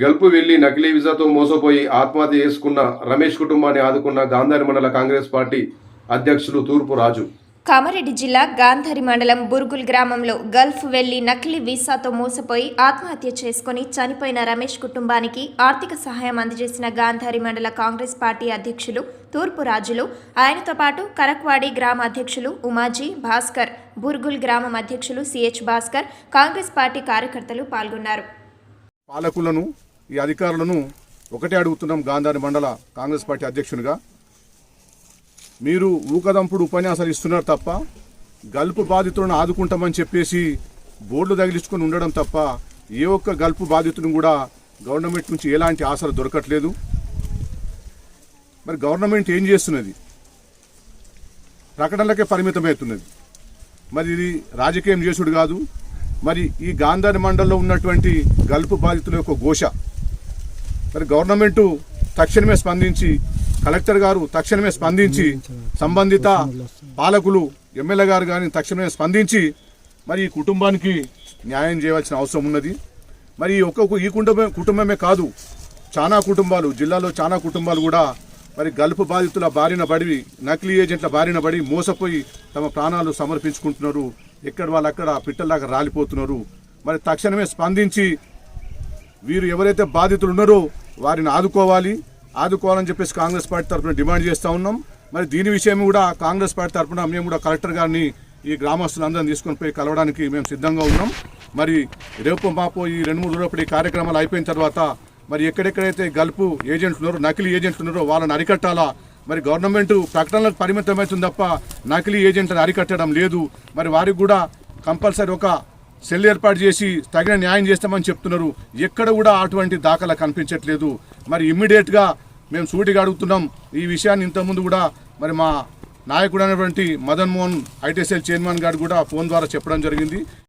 గల్పు వెళ్ళి నకిలీ వీసాతో మోసపోయి ఆత్మహత్య చేసుకున్న రమేష్ కుటుంబాన్ని ఆదుకున్న గాంధారి మండల కాంగ్రెస్ పార్టీ అధ్యక్షులు తూర్పు రాజు. కామారెడ్డి జిల్లా గాంధారి మండలం బుర్గుల్ గ్రామంలో గల్ఫ్ వెళ్ళి నకిలీ వీసాతో మోసపోయి ఆత్మహత్య చేసుకుని చనిపోయిన రమేష్ కుటుంబానికి ఆర్థిక సహాయం అందజేసిన గాంధారి మండల కాంగ్రెస్ పార్టీ అధ్యక్షులు తూర్పు రాజులు ఆయనతో పాటు కరక్వాడి గ్రామ అధ్యక్షులు ఉమాజీ భాస్కర్ బుర్గుల్ గ్రామం అధ్యక్షులు సిహెచ్ భాస్కర్ కాంగ్రెస్ పార్టీ కార్యకర్తలు పాల్గొన్నారు. పాలకులను ఈ అధికారులను ఒకటే అడుగుతున్నాం గాంధారి మండల కాంగ్రెస్ పార్టీ అధ్యక్షునిగా. మీరు ఊకదంపుడు ఉపన్యాసాలు ఇస్తున్నారు తప్ప గల్పు బాధితులను ఆదుకుంటామని చెప్పేసి బోర్డులు తగిలించుకొని ఉండడం తప్ప ఏ ఒక్క గల్పు బాధితులను కూడా గవర్నమెంట్ నుంచి ఎలాంటి ఆశలు దొరకట్లేదు. మరి గవర్నమెంట్ ఏం చేస్తున్నది? ప్రకటనలకే పరిమితమవుతున్నది. మరి ఇది రాజకీయం చేసుడు కాదు. మరి ఈ గాంధారి మండలంలో ఉన్నటువంటి గల్పు బాధితుల యొక్క ఘోష మరి గవర్నమెంటు తక్షణమే స్పందించి కలెక్టర్ గారు తక్షణమే స్పందించి సంబంధిత పాలకులు ఎమ్మెల్యే గారు కానీ తక్షణమే స్పందించి మరి ఈ కుటుంబానికి న్యాయం చేయవలసిన అవసరం ఉన్నది. మరి ఈ ఒక్క ఈ కుటుంబం కుటుంబమే కాదు చాలా కుటుంబాలు జిల్లాలో చాలా కుటుంబాలు కూడా మరి గల్పు బాధితుల బారిన పడి నకిలీ ఏజెంట్ల బారిన పడి మోసపోయి తమ ప్రాణాలు సమర్పించుకుంటున్నారు. ఎక్కడ వాళ్ళు అక్కడ పిట్టల్లాగా రాలిపోతున్నారు. మరి తక్షణమే స్పందించి వీరు ఎవరైతే బాధితులు ఉన్నారో వారిని ఆదుకోవాలి ఆదుకోవాలని చెప్పేసి కాంగ్రెస్ పార్టీ తరఫున డిమాండ్ చేస్తూ ఉన్నాం. మరి దీని విషయం కూడా కాంగ్రెస్ పార్టీ తరఫున మేము కూడా కలెక్టర్ గారిని ఈ గ్రామస్తులందరం తీసుకొని పోయి కలవడానికి మేము సిద్ధంగా ఉన్నాం. మరి రేపు మాపో ఈ రెండు మూడు రోజులప్పుడు ఈ కార్యక్రమాలు అయిపోయిన తర్వాత మరి ఎక్కడెక్కడైతే గల్పు ఏజెంట్లు ఉన్నారో నకిలీ ఏజెంట్లు ఉన్నారో వాళ్ళని అరికట్టాలా? మరి గవర్నమెంట్ ప్రకటనలకు పరిమితమవుతుంది తప్ప నకిలీ ఏజెంట్లను అరికట్టడం లేదు. మరి వారికి కూడా కంపల్సరీ ఒక సెల్ ఏర్పాటు చేసి తగిన న్యాయం చేస్తామని చెప్తున్నారు. ఎక్కడ కూడా అటువంటి దాఖలా కనిపించట్లేదు. మరి ఇమ్మీడియట్గా మేము సూటిగా అడుగుతున్నాం. ఈ విషయాన్ని ఇంతకుముందు కూడా మరి మా నాయకుడు అయినటువంటి మదన్ మోహన్ ఐటీసీఎల్ చైర్మన్ గారు కూడా ఫోన్ ద్వారా చెప్పడం జరిగింది.